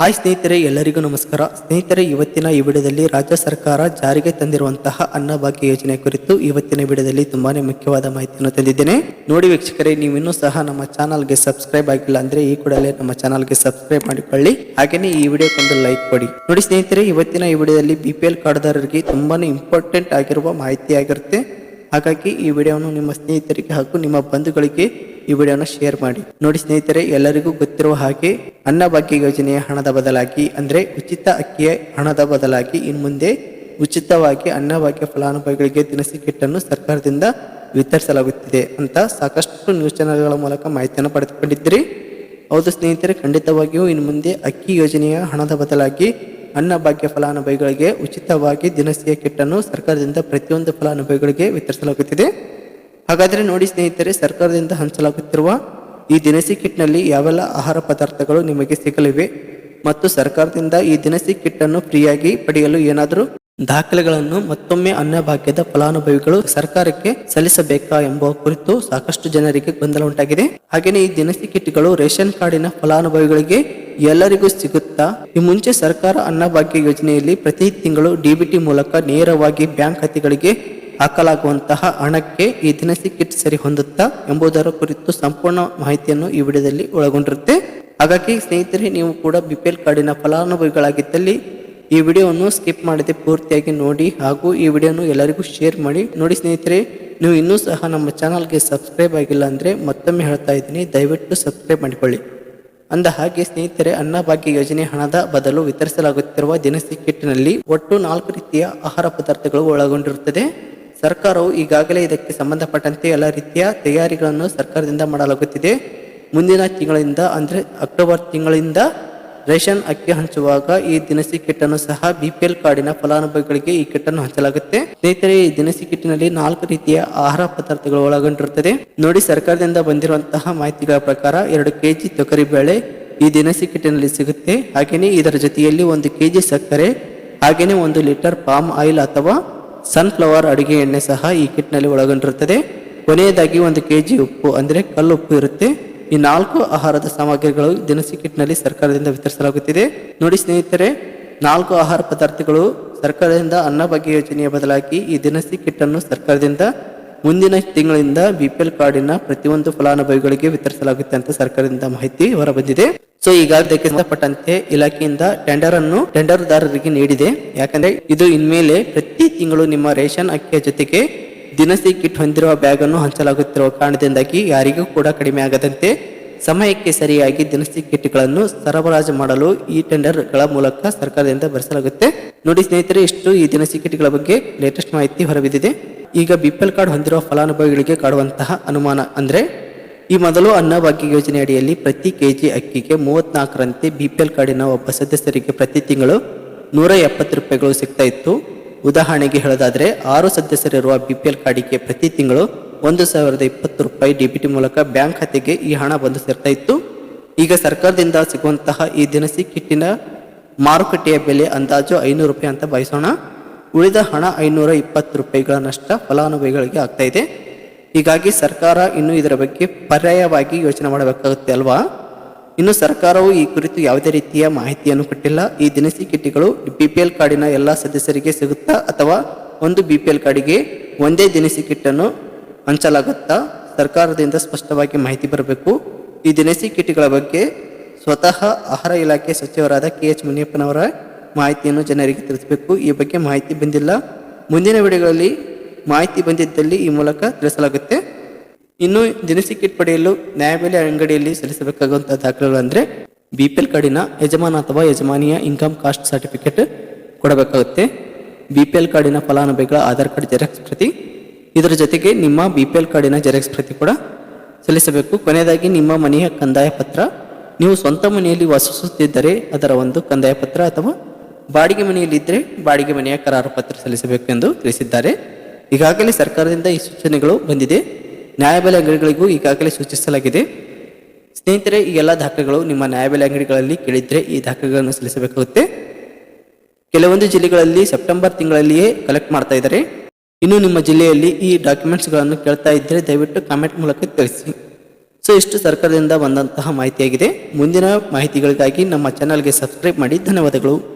Hi ಸ್ನೇಹಿತರೆ, ಎಲ್ಲರಿಗೂ ನಮಸ್ಕಾರ. ಸ್ನೇಹಿತರೆ, ಇವತ್ತಿನ ಈ ವಿಡಿಯೋದಲ್ಲಿ ರಾಜ್ಯ ಸರ್ಕಾರ ಜಾರಿಗೆ ತಂದಿರುವಂತಹ ಅನ್ನಭಾಗ್ಯ ಯೋಜನೆ ಕುರಿತು ಇವತ್ತಿನ ವಿಡಿಯೋದಲ್ಲಿ ತುಂಬಾನೇ ಮುಖ್ಯವಾದ ಮಾಹಿತಿಯನ್ನು ತಂದಿದ್ದೇನೆ. ನೋಡಿ ವೀಕ್ಷಕರೇ ನೀವು ಇನ್ನೂ ಸಹ ನಮ್ಮ ಚಾನಲ್ಗೆ ಸಬ್ಸ್ಕ್ರೈಬ್ ಆಗಿಲ್ಲ ಅಂದ್ರೆ ಈ ಕೂಡಲೇ ನಮ್ಮ ಚಾನಲ್ಗೆ ಸಬ್ಸ್ಕ್ರೈಬ್ ಮಾಡಿಕೊಳ್ಳಿ. ಹಾಗೆಯೇ ಈ ವಿಡಿಯೋಕ್ಕೊಂದು ಲೈಕ್ ಕೊಡಿ. ನೋಡಿ ಸ್ನೇಹಿತರೆ, ಇವತ್ತಿನ ಈ ವಿಡಿಯೋದಲ್ಲಿ ಬಿ ಪಿ ಎಲ್ ಕಾರ್ಡ್ದಾರರಿಗೆ ತುಂಬಾನೇ ಇಂಪಾರ್ಟೆಂಟ್ ಆಗಿರುವ ಮಾಹಿತಿ ಆಗಿರುತ್ತೆ. ಹಾಗಾಗಿ ಈ ವಿಡಿಯೋವನ್ನು ನಿಮ್ಮ ಸ್ನೇಹಿತರಿಗೆ ಹಾಗೂ ನಿಮ್ಮ ಬಂಧುಗಳಿಗೆ ಈ ವಿಡಿಯೋನ ಶೇರ್ ಮಾಡಿ. ನೋಡಿ ಸ್ನೇಹಿತರೆ, ಎಲ್ಲರಿಗೂ ಗೊತ್ತಿರುವ ಹಾಗೆ ಅನ್ನಭಾಗ್ಯ ಯೋಜನೆಯ ಹಣದ ಬದಲಾಗಿ, ಅಂದರೆ ಉಚಿತ ಅಕ್ಕಿಯ ಹಣದ ಬದಲಾಗಿ ಇನ್ನು ಮುಂದೆ ಉಚಿತವಾಗಿ ಅನ್ನಭಾಗ್ಯ ಫಲಾನುಭವಿಗಳಿಗೆ ದಿನಸಿ ಕಿಟ್ಟನ್ನು ಸರ್ಕಾರದಿಂದ ವಿತರಿಸಲಾಗುತ್ತಿದೆ ಅಂತ ಸಾಕಷ್ಟು ನ್ಯೂಸ್ ಚಾನೆಲ್ಗಳ ಮೂಲಕ ಮಾಹಿತಿಯನ್ನು ಪಡೆದುಕೊಂಡಿದ್ದೀರಿ. ಹೌದು ಸ್ನೇಹಿತರೆ, ಖಂಡಿತವಾಗಿಯೂ ಇನ್ನು ಮುಂದೆ ಅಕ್ಕಿ ಯೋಜನೆಯ ಹಣದ ಬದಲಾಗಿ ಅನ್ನಭಾಗ್ಯ ಫಲಾನುಭವಿಗಳಿಗೆ ಉಚಿತವಾಗಿ ದಿನಸಿಯ ಕಿಟ್ಟನ್ನು ಸರ್ಕಾರದಿಂದ ಪ್ರತಿಯೊಂದು ಫಲಾನುಭವಿಗಳಿಗೆ ವಿತರಿಸಲಾಗುತ್ತಿದೆ. ಹಾಗಾದರೆ ನೋಡಿ ಸ್ನೇಹಿತರೆ, ಸರ್ಕಾರದಿಂದ ಹಂಚಲಾಗುತ್ತಿರುವ ಈ ದಿನಸಿ ಕಿಟ್ನಲ್ಲಿ ಯಾವೆಲ್ಲ ಆಹಾರ ಪದಾರ್ಥಗಳು ನಿಮಗೆ ಸಿಗಲಿವೆ ಮತ್ತು ಸರ್ಕಾರದಿಂದ ಈ ದಿನಸಿ ಕಿಟ್ಟನ್ನು ಫ್ರೀಯಾಗಿ ಪಡೆಯಲು ಏನಾದರೂ ದಾಖಲೆಗಳನ್ನು ಮತ್ತೊಮ್ಮೆ ಅನ್ನಭಾಗ್ಯದ ಫಲಾನುಭವಿಗಳು ಸರ್ಕಾರಕ್ಕೆ ಸಲ್ಲಿಸಬೇಕಾ ಎಂಬ ಕುರಿತು ಸಾಕಷ್ಟು ಜನರಿಗೆ ಗೊಂದಲ ಉಂಟಾಗಿದೆ. ಹಾಗೆಯೇ ಈ ದಿನಸಿ ಕಿಟ್ಗಳು ರೇಷನ್ ಕಾರ್ಡಿನ ಫಲಾನುಭವಿಗಳಿಗೆ ಎಲ್ಲರಿಗೂ ಸಿಗುತ್ತಾ? ಈ ಮುಂಚೆ ಸರ್ಕಾರ ಅನ್ನಭಾಗ್ಯ ಯೋಜನೆಯಲ್ಲಿ ಪ್ರತಿ ತಿಂಗಳು ಡಿಬಿಟಿ ಮೂಲಕ ನೇರವಾಗಿ ಬ್ಯಾಂಕ್ ಖಾತೆಗಳಿಗೆ ಹಾಕಲಾಗುವಂತಹ ಹಣಕ್ಕೆ ಈ ದಿನಸಿ ಕಿಟ್ ಸರಿ ಹೊಂದುತ್ತಾ ಎಂಬುದರ ಕುರಿತು ಸಂಪೂರ್ಣ ಮಾಹಿತಿಯನ್ನು ಈ ವಿಡಿಯೋದಲ್ಲಿ ಒಳಗೊಂಡಿರುತ್ತೆ. ಹಾಗಾಗಿ ಸ್ನೇಹಿತರೆ, ನೀವು ಕೂಡ ಬಿ ಪಿ ಎಲ್ ಕಾರ್ಡಿನ ಫಲಾನುಭವಿಗಳಾಗಿದ್ದಲ್ಲಿ ಈ ವಿಡಿಯೋವನ್ನು ಸ್ಕಿಪ್ ಮಾಡದೆ ಪೂರ್ತಿಯಾಗಿ ನೋಡಿ ಹಾಗೂ ಈ ವಿಡಿಯೋನು ಎಲ್ಲರಿಗೂ ಶೇರ್ ಮಾಡಿ. ನೋಡಿ ಸ್ನೇಹಿತರೆ, ನೀವು ಇನ್ನೂ ಸಹ ನಮ್ಮ ಚಾನಲ್ಗೆ ಸಬ್ಸ್ಕ್ರೈಬ್ ಆಗಿಲ್ಲ ಅಂದರೆ ಮತ್ತೊಮ್ಮೆ ಹೇಳ್ತಾ ಇದ್ದೀನಿ, ದಯವಿಟ್ಟು ಸಬ್ಸ್ಕ್ರೈಬ್ ಮಾಡಿಕೊಳ್ಳಿ. ಅಂದ ಹಾಗೆ ಸ್ನೇಹಿತರೆ, ಅನ್ನಭಾಗ್ಯ ಯೋಜನೆ ಹಣದ ಬದಲು ವಿತರಿಸಲಾಗುತ್ತಿರುವ ದಿನಸಿ ಕಿಟ್ನಲ್ಲಿ ಒಟ್ಟು ನಾಲ್ಕು ರೀತಿಯ ಆಹಾರ ಪದಾರ್ಥಗಳು ಒಳಗೊಂಡಿರುತ್ತದೆ. ಸರ್ಕಾರವು ಈಗಾಗಲೇ ಇದಕ್ಕೆ ಸಂಬಂಧಪಟ್ಟಂತೆ ಎಲ್ಲ ರೀತಿಯ ತಯಾರಿಗಳನ್ನು ಸರ್ಕಾರದಿಂದ ಮಾಡಲಾಗುತ್ತಿದೆ. ಮುಂದಿನ ತಿಂಗಳಿಂದ ಅಂದರೆ ಅಕ್ಟೋಬರ್ ತಿಂಗಳಿಂದ ರೇಷನ್ ಅಕ್ಕಿ ಹಂಚುವಾಗ ಈ ದಿನಸಿ ಕಿಟ್ಟನ್ನು ಸಹ ಬಿಪಿಎಲ್ ಕಾರ್ಡಿನ ಫಲಾನುಭವಿಗಳಿಗೆ ಈ ಕಿಟ್ಟನ್ನು ಹಂಚಲಾಗುತ್ತೆ. ಸ್ನೇಹಿತರೆ, ಈ ದಿನಸಿ ಕಿಟ್ಟಿನಲ್ಲಿ ನಾಲ್ಕು ರೀತಿಯ ಆಹಾರ ಪದಾರ್ಥಗಳು ಒಳಗೊಂಡಿರುತ್ತದೆ. ನೋಡಿ, ಸರ್ಕಾರದಿಂದ ಬಂದಿರುವಂತಹ ಮಾಹಿತಿಗಳ ಪ್ರಕಾರ ಎರಡು ಕೆಜಿ ತೊಗರಿ ಬೇಳೆ ಈ ದಿನಸಿ ಕಿಟ್ಟಿನಲ್ಲಿ ಸಿಗುತ್ತೆ. ಹಾಗೆಯೇ ಇದರ ಜೊತೆಯಲ್ಲಿ ಒಂದು ಕೆಜಿ ಸಕ್ಕರೆ ಹಾಗೆಯೇ ಒಂದು ಲೀಟರ್ ಪಾಮ್ ಆಯಿಲ್ ಅಥವಾ ಸನ್ಫ್ಲವರ್ ಅಡುಗೆ ಎಣ್ಣೆ ಸಹ ಈ ಕಿಟ್ನಲ್ಲಿ ಒಳಗೊಂಡಿರುತ್ತದೆ. ಕೊನೆಯದಾಗಿ ಒಂದು ಕೆಜಿ ಉಪ್ಪು, ಅಂದರೆ ಕಲ್ಲುಪ್ಪು ಇರುತ್ತೆ. ಈ ನಾಲ್ಕು ಆಹಾರದ ಸಾಮಗ್ರಿಗಳು ದಿನಸಿ ಕಿಟ್ನಲ್ಲಿ ಸರ್ಕಾರದಿಂದ ವಿತರಿಸಲಾಗುತ್ತಿದೆ. ನೋಡಿ ಸ್ನೇಹಿತರೆ, ನಾಲ್ಕು ಆಹಾರ ಪದಾರ್ಥಗಳು ಸರ್ಕಾರದಿಂದ ಅನ್ನಭಾಗ್ಯ ಯೋಜನೆಯ ಬದಲಾಗಿ ಈ ದಿನಸಿ ಕಿಟ್ಟನ್ನು ಸರ್ಕಾರದಿಂದ ಮುಂದಿನ ತಿಂಗಳಿಂದ ಬಿಪಿಎಲ್ ಕಾರ್ಡಿನ ಪ್ರತಿಯೊಂದು ಫಲಾನುಭವಿಗಳಿಗೆ ವಿತರಿಸಲಾಗುತ್ತೆ ಅಂತ ಸರ್ಕಾರದಿಂದ ಮಾಹಿತಿ ಹೊರಬಂದಿದೆ. ಸೊ ಈಗಾಗಲೇ ಸಂಬಂಧಪಟ್ಟಂತೆ ಇಲಾಖೆಯಿಂದ ಟೆಂಡರ್ ಅನ್ನು ಟೆಂಡರ್ದಾರರಿಗೆ ನೀಡಿದೆ. ಯಾಕಂದ್ರೆ ಇದು ಇನ್ಮೇಲೆ ಪ್ರತಿ ತಿಂಗಳು ನಿಮ್ಮ ರೇಷನ್ ಅಕ್ಕಿಯ ಜೊತೆಗೆ ದಿನಸಿ ಕಿಟ್ ಹೊಂದಿರುವ ಬ್ಯಾಗ್ ಅನ್ನು ಹಂಚಲಾಗುತ್ತಿರುವ ಕಾರಣದಿಂದಾಗಿ ಯಾರಿಗೂ ಕೂಡ ಕಡಿಮೆ ಆಗದಂತೆ ಸಮಯಕ್ಕೆ ಸರಿಯಾಗಿ ದಿನಸಿ ಕಿಟ್ಗಳನ್ನು ಸರಬರಾಜು ಮಾಡಲು ಈ ಟೆಂಡರ್ಗಳ ಮೂಲಕ ಸರ್ಕಾರದಿಂದ ಭರಿಸಲಾಗುತ್ತೆ. ನೋಡಿ ಸ್ನೇಹಿತರೆ, ಇಷ್ಟು ಈ ದಿನಸಿ ಕಿಟ್ಗಳ ಬಗ್ಗೆ ಲೇಟೆಸ್ಟ್ ಮಾಹಿತಿ ಹೊರಬಿದ್ದಿದೆ. ಈಗ ಬಿಪಿಎಲ್ ಕಾರ್ಡ್ ಹೊಂದಿರುವ ಫಲಾನುಭವಿಗಳಿಗೆ ಕಾಡುವಂತಹ ಅನುಮಾನ ಅಂದರೆ, ಈ ಮೊದಲು ಅನ್ನಭಾಗ್ಯ ಯೋಜನೆ ಅಡಿಯಲ್ಲಿ ಪ್ರತಿ ಕೆಜಿ ಅಕ್ಕಿಗೆ ಮೂವತ್ನಾಲ್ಕರಂತೆ ಬಿಪಿಎಲ್ ಕಾರ್ಡಿನ ಒಬ್ಬ ಸದಸ್ಯರಿಗೆ ಪ್ರತಿ ತಿಂಗಳು ನೂರ ಎಪ್ಪತ್ತು ರೂಪಾಯಿಗಳು ಸಿಗ್ತಾ ಇತ್ತು. ಉದಾಹರಣೆಗೆ ಹೇಳೋದಾದರೆ ಆರು ಸದಸ್ಯರಿರುವ ಬಿಪಿಎಲ್ ಕಾರ್ಡಿಗೆ ಪ್ರತಿ ತಿಂಗಳು ಒಂದು ಸಾವಿರದ ಇಪ್ಪತ್ತು ರೂಪಾಯಿ ಡಿಬಿಟಿ ಮೂಲಕ ಬ್ಯಾಂಕ್ ಖಾತೆಗೆ ಈ ಹಣ ಬಂದು ಸೇರ್ತಾ ಇತ್ತು. ಈಗ ಸರ್ಕಾರದಿಂದ ಸಿಗುವಂತಹ ಈ ದಿನಸಿ ಕಿಟ್ಟಿನ ಮಾರುಕಟ್ಟೆಯ ಬೆಲೆ ಅಂದಾಜು ಐನೂರು ರೂಪಾಯಿ ಅಂತ ಬಯಸೋಣ ಉಳಿದ ಹಣ ಐನೂರ ಇಪ್ಪತ್ತು ರೂಪಾಯಿಗಳ ನಷ್ಟ ಫಲಾನುಭವಿಗಳಿಗೆ ಆಗ್ತಾ ಇದೆ. ಹೀಗಾಗಿ ಸರ್ಕಾರ ಇನ್ನು ಇದರ ಬಗ್ಗೆ ಪರ್ಯಾಯವಾಗಿ ಯೋಚನೆ ಮಾಡಬೇಕಾಗುತ್ತೆ ಅಲ್ವಾ? ಇನ್ನು ಸರ್ಕಾರವು ಈ ಕುರಿತು ಯಾವುದೇ ರೀತಿಯ ಮಾಹಿತಿಯನ್ನು ಕೊಟ್ಟಿಲ್ಲ. ಈ ದಿನಸಿ ಕಿಟ್ಟಿಗಳು ಬಿಪಿಎಲ್ ಕಾರ್ಡಿನ ಎಲ್ಲ ಸದಸ್ಯರಿಗೆ ಸಿಗುತ್ತಾ ಅಥವಾ ಒಂದು ಬಿಪಿಎಲ್ ಕಾರ್ಡಿಗೆ ಒಂದೇ ದಿನಸಿ ಕಿಟ್ಟನ್ನು ಹಂಚಲಾಗುತ್ತಾ ಸರ್ಕಾರದಿಂದ ಸ್ಪಷ್ಟವಾಗಿ ಮಾಹಿತಿ ಬರಬೇಕು. ಈ ದಿನಸಿ ಕಿಟ್ಗಳ ಬಗ್ಗೆ ಸ್ವತಃ ಆಹಾರ ಇಲಾಖೆ ಸಚಿವರಾದ ಕೆ ಎಚ್ ಮುನಿಯಪ್ಪನವರ ಮಾಹಿತಿಯನ್ನು ಜನರಿಗೆ ತಿಳಿಸಬೇಕು. ಈ ಬಗ್ಗೆ ಮಾಹಿತಿ ಬಂದಿಲ್ಲ. ಮುಂದಿನ ವಿಡಿಯೋಗಳಲ್ಲಿ ಮಾಹಿತಿ ಬಂದಿದ್ದಲ್ಲಿ ಈ ಮೂಲಕ ತಿಳಿಸಲಾಗುತ್ತೆ. ಇನ್ನು ದಿನಸಿ ಕಿಟ್ ಪಡೆಯಲು ನ್ಯಾಯಬೆಲೆ ಅಂಗಡಿಯಲ್ಲಿ ಸಲ್ಲಿಸಬೇಕಾಗುವಂತಹ ದಾಖಲೆಗಳು ಅಂದರೆ ಬಿ ಕಾರ್ಡಿನ ಯಜಮಾನ ಅಥವಾ ಯಜಮಾನಿಯ ಇನ್ಕಮ್ ಕಾಸ್ಟ್ ಸರ್ಟಿಫಿಕೇಟ್ ಕೊಡಬೇಕಾಗುತ್ತೆ. ಬಿ ಪಿ ಎಲ್ ಕಾರ್ಡಿನ ಫಲಾನುಭವಿಗಳ ಆಧಾರ್ ಕಾರ್ಡ್ ಜೆರಾಕ್ಸ್ ಪ್ರತಿ. ಇದರ ಜೊತೆಗೆ ನಿಮ್ಮ ಬಿ ಪಿ ಎಲ್ ಕಾರ್ಡಿನ ಜೆರಾಕ್ಸ್ ಪ್ರತಿ ಕೂಡ ಸಲ್ಲಿಸಬೇಕು. ಕೊನೆಯದಾಗಿ ನಿಮ್ಮ ಮನೆಯ ಕಂದಾಯ ಪತ್ರ. ನೀವು ಸ್ವಂತ ಮನೆಯಲ್ಲಿ ವಾಸಿಸುತ್ತಿದ್ದರೆ ಅದರ ಒಂದು ಕಂದಾಯ ಪತ್ರ ಅಥವಾ ಬಾಡಿಗೆ ಮನೆಯಲ್ಲಿದ್ದರೆ ಬಾಡಿಗೆ ಮನೆಯ ಕರಾರು ಪತ್ರ ಸಲ್ಲಿಸಬೇಕು ಎಂದು ತಿಳಿಸಿದ್ದಾರೆ. ಈಗಾಗಲೇ ಸರ್ಕಾರದಿಂದ ಈ ಸೂಚನೆಗಳು ಬಂದಿದೆ. ನ್ಯಾಯಬೆಲೆ ಅಂಗಡಿಗಳಿಗೂ ಈಗಾಗಲೇ ಸೂಚಿಸಲಾಗಿದೆ. ಸ್ನೇಹಿತರೆ, ಈ ಎಲ್ಲ ದಾಖಲೆಗಳು ನಿಮ್ಮ ನ್ಯಾಯಬೆಲೆ ಅಂಗಡಿಗಳಲ್ಲಿ ಕೇಳಿದ್ರೆ ಈ ದಾಖಲೆಗಳನ್ನು ಸಲ್ಲಿಸಬೇಕಾಗುತ್ತೆ. ಕೆಲವೊಂದು ಜಿಲ್ಲೆಗಳಲ್ಲಿ ಸೆಪ್ಟೆಂಬರ್ ತಿಂಗಳಲ್ಲಿಯೇ ಕಲೆಕ್ಟ್ ಮಾಡ್ತಾ ಇದ್ದಾರೆ. ಇನ್ನು ನಿಮ್ಮ ಜಿಲ್ಲೆಯಲ್ಲಿ ಈ ಡಾಕ್ಯುಮೆಂಟ್ಸ್ಗಳನ್ನು ಕೇಳ್ತಾ ಇದ್ದರೆ ದಯವಿಟ್ಟು ಕಾಮೆಂಟ್ ಮೂಲಕ ತಿಳಿಸಿ. ಸೊ, ಇಷ್ಟು ಸರ್ಕಾರದಿಂದ ಬಂದಂತಹ ಮಾಹಿತಿಯಾಗಿದೆ. ಮುಂದಿನ ಮಾಹಿತಿಗಳಿಗಾಗಿ ನಮ್ಮ ಚಾನಲ್ಗೆ ಸಬ್ಸ್ಕ್ರೈಬ್ ಮಾಡಿ. ಧನ್ಯವಾದಗಳು.